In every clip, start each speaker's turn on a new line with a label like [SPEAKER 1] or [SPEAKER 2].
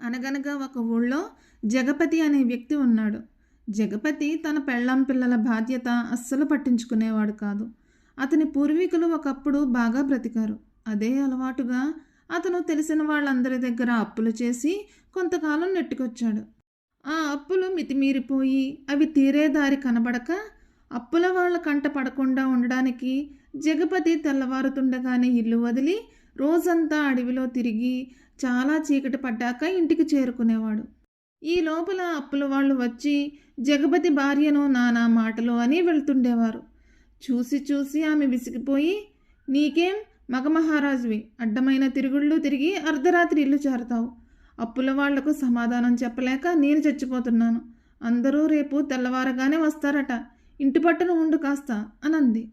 [SPEAKER 1] అనగనగా ఒక ఊళ్ళో జగపతి అనే వ్యక్తి ఉన్నాడు. జగపతి తన పెళ్ళాం పిల్లల బాధ్యత అస్సలు పట్టించుకునేవాడు కాదు. అతని పూర్వీకులు ఒకప్పుడు బాగా బ్రతికారు. అదే అలవాటుగా అతను తెలిసిన వాళ్ళందరి దగ్గర అప్పులు చేసి కొంతకాలం నెట్టుకొచ్చాడు. ఆ అప్పులు మితిమీరిపోయి అవి తీరే దారి కనబడక అప్పుల వాళ్ళ కంట పడకుండా ఉండడానికి జగపతి తెల్లవారుతుండగానే ఇల్లు వదిలి రోజంతా అడవిలో తిరిగి చాలా చీకటి పడ్డాక ఇంటికి చేరుకునేవాడు. ఈ లోపల అప్పుల వాళ్ళు వచ్చి జగపతి భార్యను నానా మాటలు అని వెళ్తుండేవారు. చూసి చూసి ఆమె విసిగిపోయి నీకేం? మగమహారాజువి అడ్డమైన తిరుగుళ్ళు తిరిగి అర్ధరాత్రి ఇల్లు చేరతావు అప్పుల వాళ్ళకు సమాధానం చెప్పలేక నేను చచ్చిపోతున్నాను. అందరూ రేపు తెల్లవారగానే వస్తారట. ఇంటి పట్టున ఉండు కాస్త అనంది.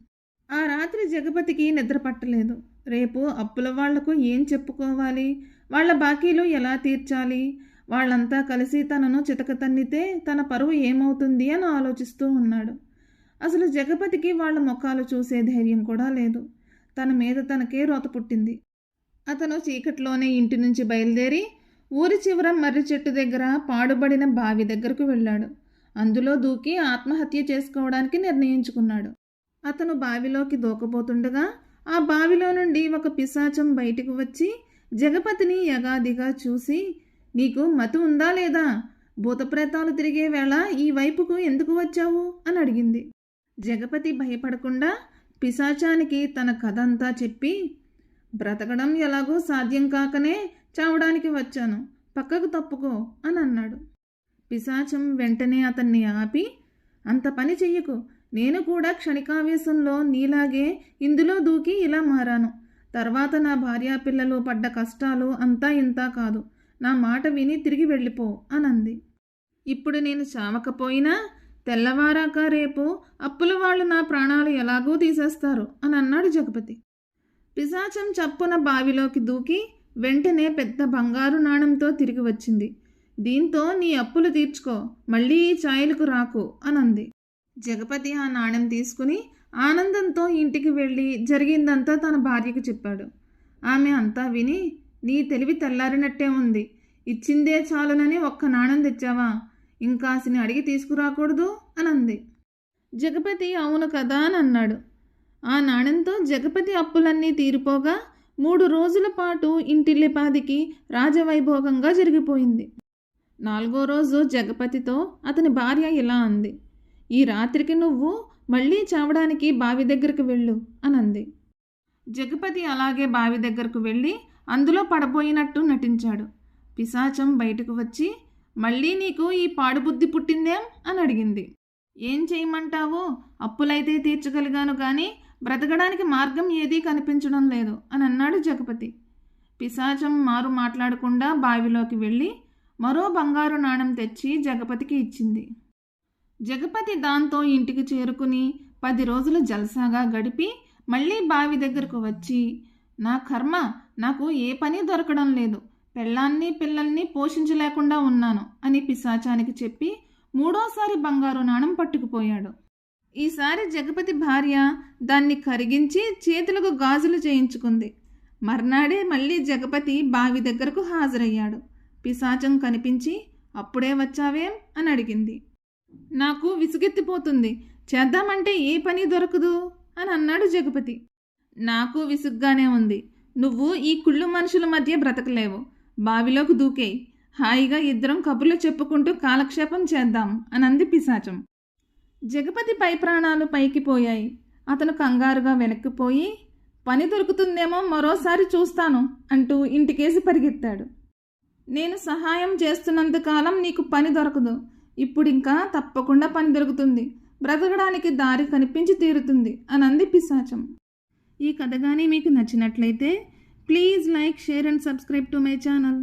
[SPEAKER 1] ఆ రాత్రి జగపతికి నిద్ర పట్టలేదు. రేపు అప్పుల వాళ్ళకు ఏం చెప్పుకోవాలి? వాళ్ళ బాకీలు ఎలా తీర్చాలి? వాళ్ళంతా కలిసి తనను చితక తన్నితే తన పరువు ఏమవుతుంది అని ఆలోచిస్తూ ఉన్నాడు. అసలు జగపతికి వాళ్ళ ముఖాలు చూసే ధైర్యం కూడా లేదు. తన మీద తనకే రోత పుట్టింది. అతను చీకట్లోనే ఇంటి నుంచి బయలుదేరి ఊరి చివర మర్రి చెట్టు దగ్గర పాడుబడిన బావి దగ్గరకు వెళ్ళాడు. అందులో దూకి ఆత్మహత్య చేసుకోవడానికి నిర్ణయించుకున్నాడు. అతను బావిలోకి దూకబోతుండగా ఆ బావిలో నుండి ఒక పిశాచం బయటకు వచ్చి జగపతిని యగాదిగా చూసి నీకు మతి ఉందా లేదా? భూతప్రేతాలు తిరిగే వేళ ఈ వైపుకు ఎందుకు వచ్చావు? అని అడిగింది. జగపతి భయపడకుండా పిశాచానికి తన కథ అంతా చెప్పి బ్రతకడం ఎలాగో సాధ్యం కాకనే చావడానికి వచ్చాను. పక్కకు తప్పుకో అని అన్నాడు. పిశాచం వెంటనే అతన్ని ఆపి అంత పని చెయ్యకు. నేను కూడా క్షణికావేశంలో నీలాగే ఇందులో దూకి ఇలా మారాను. తర్వాత నా భార్యా పిల్లలు పడ్డ కష్టాలు అంతా ఇంతా కాదు. నా మాట విని తిరిగి వెళ్ళిపో అనంది. ఇప్పుడు నేను చావకపోయినా తెల్లవారాక రేపు అప్పుల వాళ్ళు నా ప్రాణాలు ఎలాగూ తీసేస్తారు అని అన్నాడు జగపతి. పిశాచం చప్పున బావిలోకి దూకి వెంటనే పెద్ద బంగారు నాణంతో తిరిగి వచ్చింది. దీంతో నీ అప్పులు తీర్చుకో మళ్ళీ ఈ ఛాయలకు రాకు అనంది. జగపతి ఆ నాణెం తీసుకుని ఆనందంతో ఇంటికి వెళ్ళి జరిగిందంతా తన భార్యకు చెప్పాడు. ఆమె అంతా విని నీ తెలివి తెల్లారినట్టే ఉంది. ఇచ్చిందే చాలునని ఒక్క నాణెం తెచ్చావా? ఇంకాసిని అడిగి తీసుకురాకూడదు? అనంది. జగపతి అవును కదా అని అన్నాడు. ఆ నాణెంతో జగపతి అప్పులన్నీ తీరిపోగా మూడు రోజుల పాటు ఇంటిల్లిపాదికి రాజవైభోగంగా జరిగిపోయింది. నాలుగో రోజు జగపతితో అతని భార్య ఇలా అంది. ఈ రాత్రికి నువ్వు మళ్ళీ చావడానికి బావి దగ్గరికి వెళ్ళు అనంది. జగపతి అలాగే బావి దగ్గరకు వెళ్ళి అందులో పడబోయినట్టు నటించాడు. పిశాచం బయటకు వచ్చి మళ్ళీ నీకు ఈ పాడుబుద్ధి పుట్టిందేం? అని అడిగింది. ఏం చేయమంటావో? అప్పులైతే తీర్చగలిగాను కానీ బ్రతకడానికి మార్గం ఏదీ కనిపించడం లేదు అని అన్నాడు జగపతి. పిశాచం మారు మాట్లాడకుండా బావిలోకి వెళ్ళి మరో బంగారు నాణం తెచ్చి జగపతికి ఇచ్చింది. జగపతి దాంతో ఇంటికి చేరుకుని పది రోజులు జలసాగా గడిపి మళ్ళీ బావి దగ్గరకు వచ్చి నా కర్మ నాకు ఏ పని దొరకడం లేదు. పెళ్ళాన్ని పిల్లల్ని పోషించలేకుండా ఉన్నాను అని పిశాచానికి చెప్పి మూడోసారి బంగారు నాణం పట్టుకుపోయాడు. ఈసారి జగపతి భార్య దాన్ని కరిగించి చేతులకు గాజులు చేయించుకుంది. మర్నాడే మళ్ళీ జగపతి బావి దగ్గరకు హాజరయ్యాడు. పిశాచం కనిపించి అప్పుడే వచ్చావేం? అని అడిగింది. నాకు విసుగెత్తిపోతుంది. చేద్దామంటే ఏ పని దొరకదు? అని అన్నాడు జగపతి. నాకు విసుగ్గానే ఉంది. నువ్వు ఈ కుళ్ళు మనుషుల మధ్య బ్రతకలేవు. బావిలోకి దూకేయి హాయిగా ఇద్దరం కబుర్లు చెప్పుకుంటూ కాలక్షేపం చేద్దాం అని అంది పిశాచం. జగపతి పై ప్రాణాలు పైకి పోయాయి. అతను కంగారుగా వెనక్కిపోయి పని దొరుకుతుందేమో మరోసారి చూస్తాను అంటూ ఇంటికేసి పరిగెత్తాడు. నేను సహాయం చేస్తున్నంతకాలం నీకు పని దొరకదు. ఇప్పుడు ఇంకా తప్పకుండా పని దొరుకుతుంది. బ్రతకడానికి దారి కనిపించి తీరుతుంది అని అంది పిశాచం. ఈ కథ కానీ మీకు నచ్చినట్లయితే please like share and subscribe to my channel.